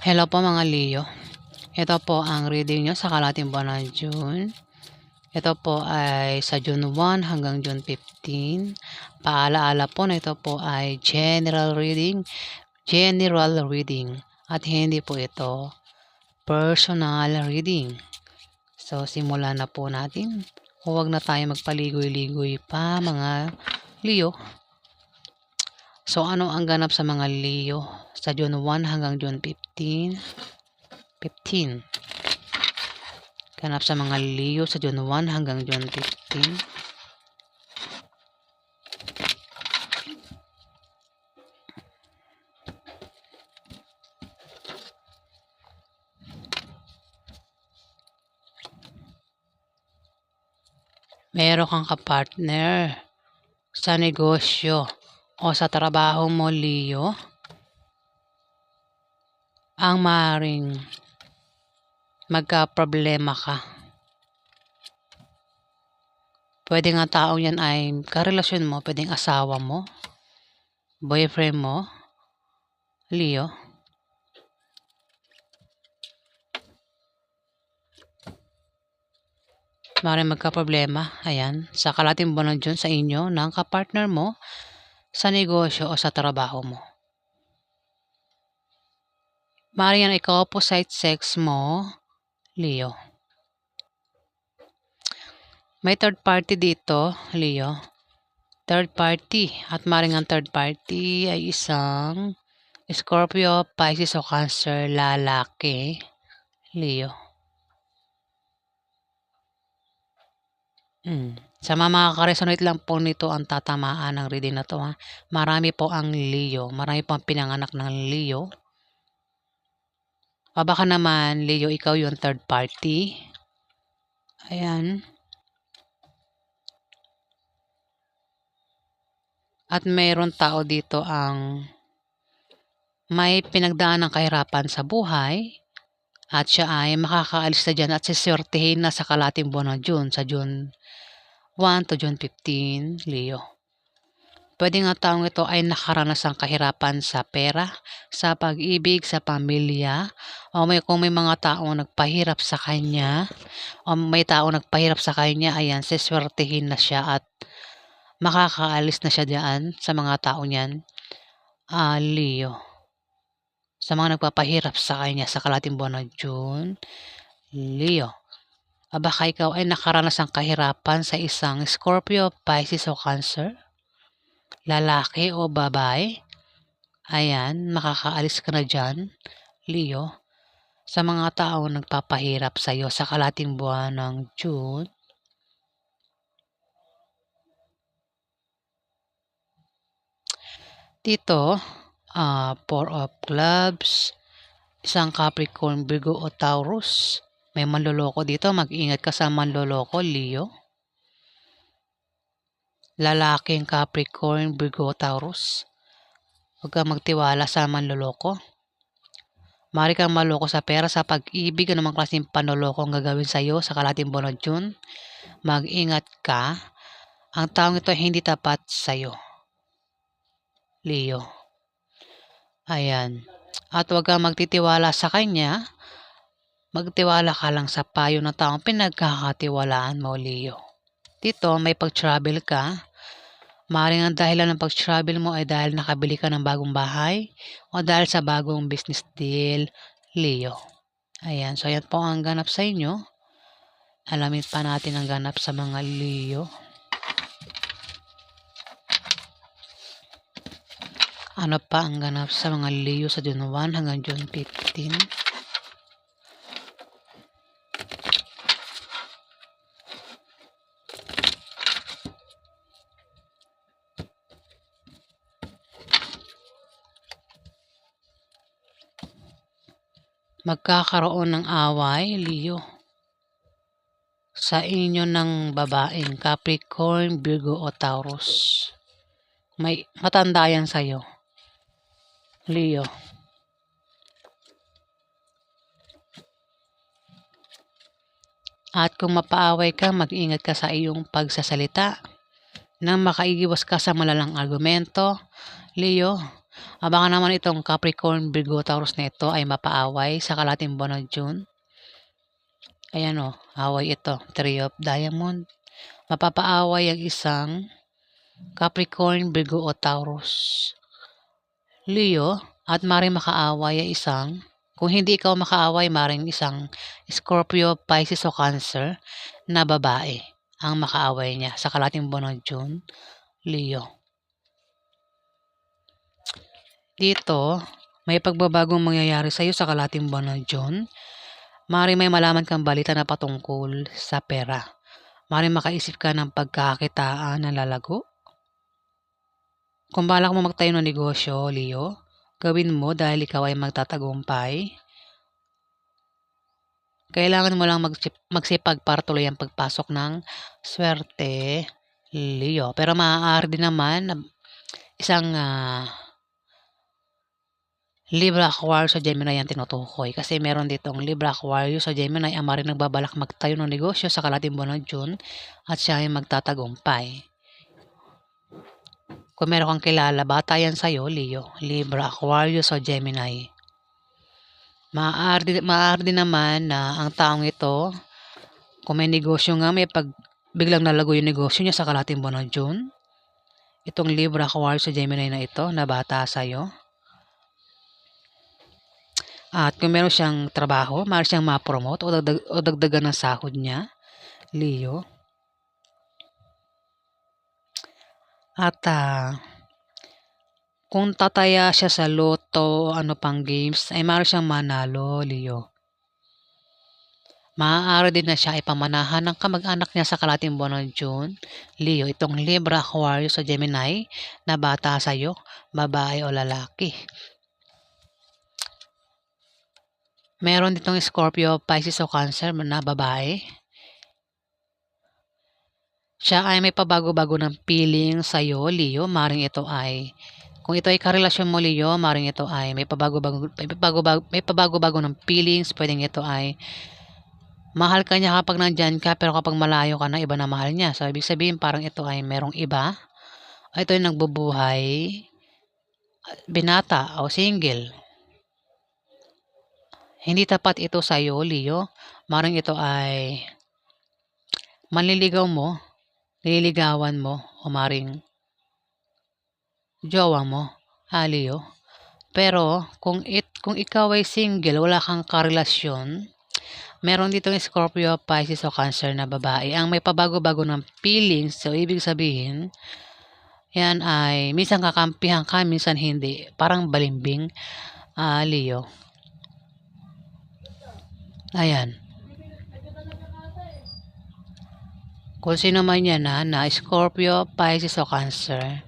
Hello po mga Leo. Ito po ang reading nyo sa kalating buwan ng June. Ito po ay sa June 1 hanggang June 15. Paalaala po na ito po ay general reading. General reading. At hindi po ito personal reading. So, simulan na po natin. Huwag na tayo magpaligoy-ligoy pa mga Leo. So, ano ang ganap sa mga Leo sa June 1 hanggang June 15? 15. Ganap sa mga Leo sa June 1 hanggang June 15. Meron kang kapartner sa negosyo o sa trabaho mo, Leo. Ang maring magka-problema ka. Pwede nga taong yan ay karelasyon mo, pwedeng asawa mo, boyfriend mo, Leo. Maring magka-problema, ayan, sa kalating buwan June sa inyo ng kapartner mo sa negosyo o sa trabaho mo. Maring yan ikaw opposite sex mo, Leo. May third party dito, Leo. Third party. At maring ang third party ay isang Scorpio, Pisces o Cancer lalaki, Leo. Hmm. Sa mga makaka-resonate lang po nito ang tatamaan ng reading na to ha. Marami po ang Leo. Marami po ang pinanganak ng Leo. O baka naman, Leo, ikaw yung third party. Ayan. At mayroon tao dito ang may pinagdaan ng kahirapan sa buhay at siya ay makakaalis na dyan at sisortihin na sa kalating buwan ng June, sa June 1 to June 15, Leo. Pwede nga taong ito ay nakaranas ng kahirapan sa pera, sa pag-ibig, sa pamilya, o may, kung may mga taong nagpahirap sa kanya, o may taong nagpahirap sa kanya, ayan, siswertehin na siya at makakaalis na siya diyan sa mga tao niyan. Ah, Leo. Sa mga nagpapahirap sa kanya sa kalating buwan ng June, Leo. Ah, baka ikaw ay nakaranas ng kahirapan sa isang Scorpio, Pisces o Cancer? lalaki o babae. Ayan, makakaalis ka na dyan, Leo. Sa mga tao nagpapahirap sa iyo sa kalating buwan ng June. Dito, ah Four of Clubs, isang Capricorn, Virgo o Taurus. May manloloko dito. Mag-ingat ka sa manloloko, Leo lalaking Capricorn, Virgo, Taurus. Huwag kang magtiwala sa manloloko. Mari kang maloko sa pera, sa pag-ibig, anumang klaseng panloloko ang gagawin sa iyo sa kalating ng June. Mag-ingat ka. Ang taong ito hindi tapat sa iyo. Leo. Ayan. At huwag kang magtitiwala sa kanya. Magtiwala ka lang sa payo ng taong pinagkakatiwalaan mo, Leo. Dito, may pag-travel ka Maaaring ang dahilan ng pag-travel mo ay dahil nakabili ka ng bagong bahay o dahil sa bagong business deal, Leo. Ayan, so yan po ang ganap sa inyo. Alamin pa natin ang ganap sa mga Leo. Ano pa ang ganap sa mga Leo sa June 1 hanggang June 15? Magkakaroon ng away, Leo. Sa inyo ng babaeng Capricorn, Virgo o Taurus. May matanda yan sa'yo. Leo. At kung mapaaway ka, mag-ingat ka sa iyong pagsasalita. Nang makaigiwas ka sa malalang argumento, Leo, Baka naman itong Capricorn, Virgo, Taurus na ito ay mapaaway sa kalating buwan ng June. Ayan o, away ito. Three of Diamond. Mapapaaway ang isang Capricorn, Virgo o Taurus. Leo, at maring makaaway ang isang, kung hindi ikaw makaaway, maring isang Scorpio, Pisces o Cancer na babae ang makaaway niya sa kalating buwan ng June. Leo. Dito, may pagbabagong mangyayari sa iyo sa kalating buwan ng June. Mari may malaman kang balita na patungkol sa pera. Mari makaisip ka ng pagkakakitaan na lalago. Kung balak mo magtayo ng negosyo, Leo, gawin mo dahil ikaw ay magtatagumpay. Kailangan mo lang magsip- magsipag para tuloy ang pagpasok ng swerte, Leo. Pero maaari din naman na isang ah, Libra Aquarius sa Gemini ang tinutukoy kasi meron ditong Libra Aquarius sa Gemini ang maring nagbabalak magtayo ng negosyo sa kalating buwan ng June at siya ay magtatagumpay. Kung meron kang kilala, bata yan sa'yo, Leo. Libra, Aquarius o Gemini. Maaari, maaari din naman na ang taong ito, kung may negosyo nga, may pag biglang nalago yung negosyo niya sa kalating buwan ng June. Itong Libra, Aquarius o Gemini na ito, na bata sa'yo. At kung meron siyang trabaho, maaari siyang ma-promote o, dagdag, o dagdagan ng sahod niya, Leo. At ah, kung tataya siya sa loto, ano pang games, ay maaari siyang manalo, Leo. Maaari din na siya ay pamanahan ng kamag-anak niya sa kalating buwan ng June. Leo, itong Libra, Aquarius o Gemini na bata sa'yo, babae o lalaki. Meron ditong Scorpio, Pisces o Cancer na babae. Siya ay may pabago-bago ng feeling sa'yo, Leo. Maring ito ay, kung ito ay karelasyon mo, Leo, maring ito ay may pabago-bago, may pabago-bago, may pabago-bago ng feelings. Pwedeng ito ay mahal ka niya kapag nandyan ka, pero kapag malayo ka na, iba na mahal niya. So, ibig sabihin, parang ito ay merong iba. Ito ay nagbubuhay, binata o single. Hindi tapat ito sa iyo, Leo. Maring ito ay manliligaw mo, nililigawan mo, o maring jowa mo, ha, Leo. Pero, kung, it, kung ikaw ay single, wala kang karelasyon, meron ditong Scorpio, Pisces o Cancer na babae ang may pabago-bago ng feelings. So, ibig sabihin, yan ay minsan kakampihan ka, minsan hindi. Parang balimbing, ah, Leo. Ayan. Kung sino man yan na, na Scorpio, Pisces o Cancer,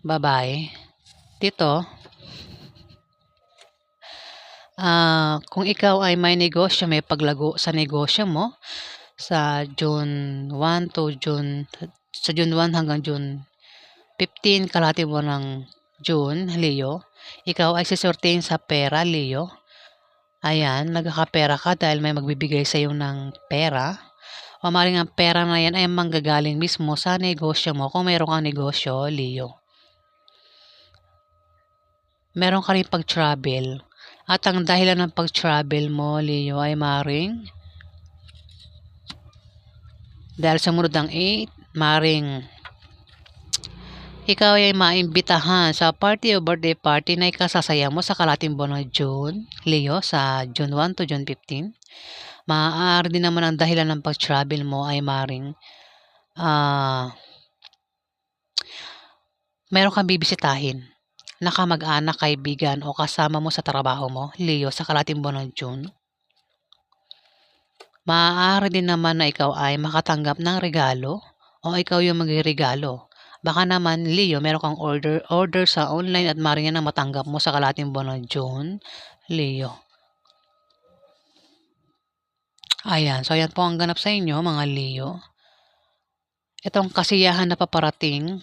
babae, dito, ah kung ikaw ay may negosyo, may paglago sa negosyo mo, sa June 1 to June, sa June 1 hanggang June 15, kalahati mo ng June, Leo, ikaw ay sisortein sa pera, Leo. Ayan, nagkakapera ka dahil may magbibigay sa iyo ng pera. O ang pera na yan ay manggagaling mismo sa negosyo mo kung meron kang negosyo, Leo. Meron ka rin pag-travel. At ang dahilan ng pag-travel mo, Leo, ay maring dahil sa munod ng 8, maring ikaw ay maimbitahan sa party o birthday party na ikasasaya mo sa kalating buwan ng June, Leo, sa June 1 to June 15. Maaari din naman ang dahilan ng pag-travel mo ay maring ah meron kang bibisitahin na kamag-anak, kaibigan o kasama mo sa trabaho mo, Leo, sa kalating buwan ng June. Maaari din naman na ikaw ay makatanggap ng regalo o ikaw yung magregalo. Baka naman, Leo, meron kang order, order sa online at maaaring yan ang matanggap mo sa kalating buwan ng June, Leo. Ayan, so ayan po ang ganap sa inyo, mga Leo. Itong kasiyahan na paparating,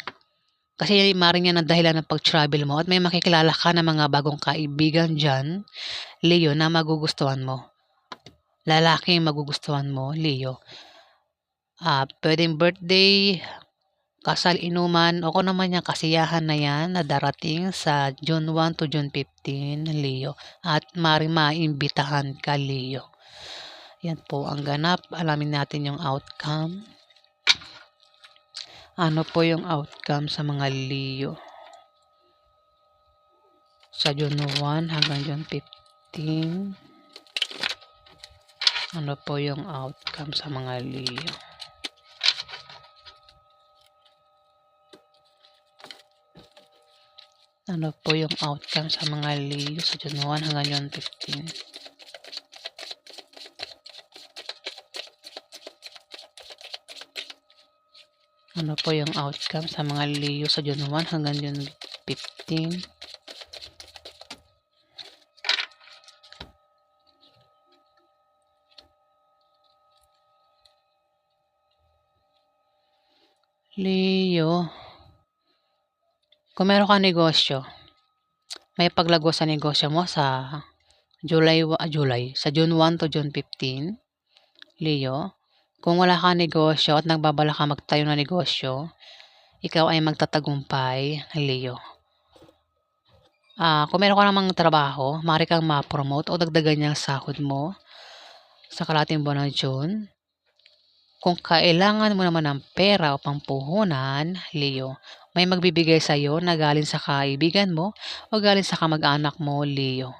kasi maaaring yan ang dahilan ng pag-travel mo at may makikilala ka ng mga bagong kaibigan dyan, Leo, na magugustuhan mo. Lalaki yung magugustuhan mo, Leo. Ah, pwedeng birthday, kasal inuman o kung naman yung kasiyahan na yan na darating sa June 1 to June 15, Leo. At mari maimbitahan ka, Leo. Yan po ang ganap. Alamin natin yung outcome. Ano po yung outcome sa mga Leo? Sa June 1 hanggang June 15. Ano po yung outcome sa mga Leo? Ano po yung outcome sa mga Leo sa June 1 hanggang June 15? Ano po yung outcome sa mga Leo sa June 1 hanggang June 15? Leo, kung meron ka negosyo, may paglago sa negosyo mo sa July, ah, July, sa June 1 to June 15, Leo, kung wala ka negosyo at nagbabala ka magtayo ng negosyo, ikaw ay magtatagumpay, Leo. Ah, kung meron ka namang trabaho, maaari kang ma-promote o dagdagan yung sahod mo sa kalating buwan ng June. Kung kailangan mo naman ng pera o pampuhunan, Leo, may magbibigay sa iyo na galing sa kaibigan mo o galing sa kamag-anak mo, Leo.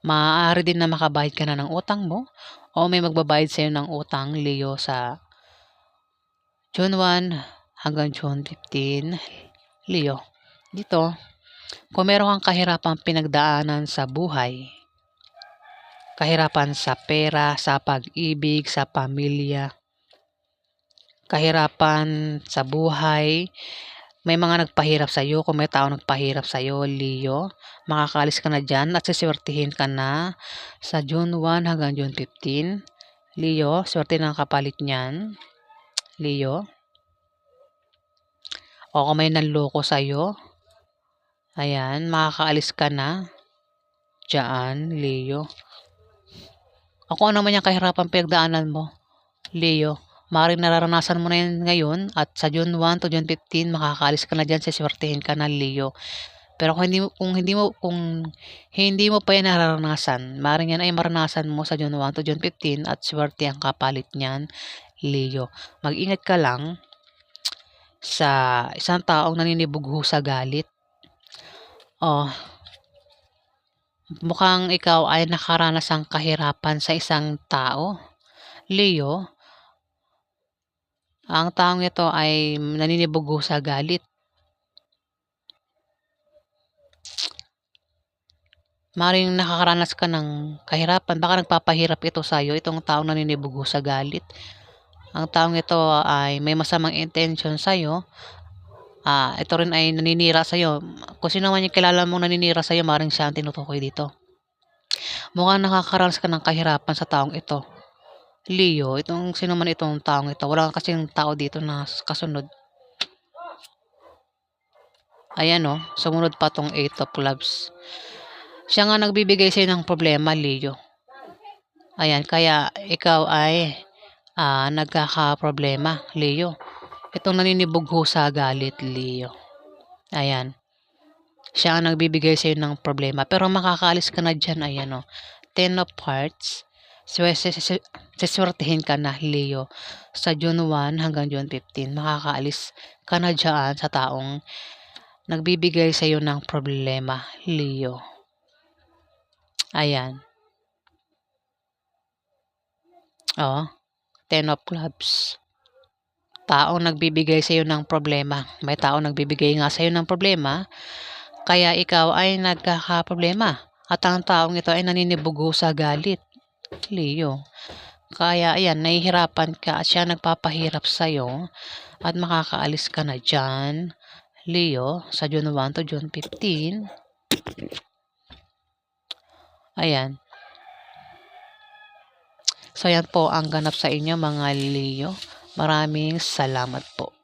Maaari din na makabayad ka na ng utang mo o may magbabayad sa iyo ng utang, Leo, sa June 1 hanggang June 15, Leo. Dito, kung meron kang kahirapang pinagdaanan sa buhay, kahirapan sa pera, sa pag-ibig, sa pamilya, kahirapan sa buhay, may mga nagpahirap sa iyo, kung may tao nagpahirap sa iyo, Leo, makakalis ka na dyan at siswertihin ka na sa June 1 hanggang June 15. Leo, swerte ng kapalit niyan. Leo. O kung may nanloko sa iyo, ayan, makakaalis ka na dyan, Leo. Ako ano man yung kahirapan pinagdaanan mo, Leo, maaaring nararanasan mo na yan ngayon at sa June 1 to June 15 makakaalis ka na diyan siswertehin ka na Leo. Pero kung hindi mo kung hindi mo kung hindi mo pa yan nararanasan, maaaring yan ay maranasan mo sa June 1 to June 15 at swerte ang kapalit niyan, Leo. Mag-ingat ka lang sa isang taong naninibugho sa galit. Oh, mukhang ikaw ay nakaranas ng kahirapan sa isang tao. Leo, ang taong ito ay naninibugo sa galit. Maring nakakaranas ka ng kahirapan, baka nagpapahirap ito sa iyo, itong taong naninibugo sa galit. Ang taong ito ay may masamang intention sa iyo. Ah, ito rin ay naninira sa iyo. Kung sino man yung kilala mong naninira sa iyo, maring siya ang tinutukoy dito. Mukhang nakakaranas ka ng kahirapan sa taong ito. Leo, itong sino man itong taong ito. Wala kasing tao dito na kasunod. Ayan o, sumunod pa tong 8 of clubs. Siya nga nagbibigay sa'yo ng problema, Leo. Ayan, kaya ikaw ay ah, nagkaka-problema, Leo. Itong naninibugho sa galit, Leo. Ayan. Siya ang nagbibigay sa'yo ng problema. Pero makakaalis ka na dyan, ayan o. Ten of Hearts. Siswertehin ka na, Leo. Sa June 1 hanggang June 15, makakaalis ka na dyan sa taong nagbibigay sa iyo ng problema, Leo. Ayan. Oh, Ten of Clubs. Taong nagbibigay sa iyo ng problema. May taong nagbibigay nga sa iyo ng problema, kaya ikaw ay nagkakaproblema. At ang taong ito ay naninibugo sa galit, Leo. Kaya ayan, nahihirapan ka at siya nagpapahirap sa iyo at makakaalis ka na dyan, Leo, sa June 1 to June 15. Ayan. So, yan po ang ganap sa inyo mga Leo. Maraming salamat po.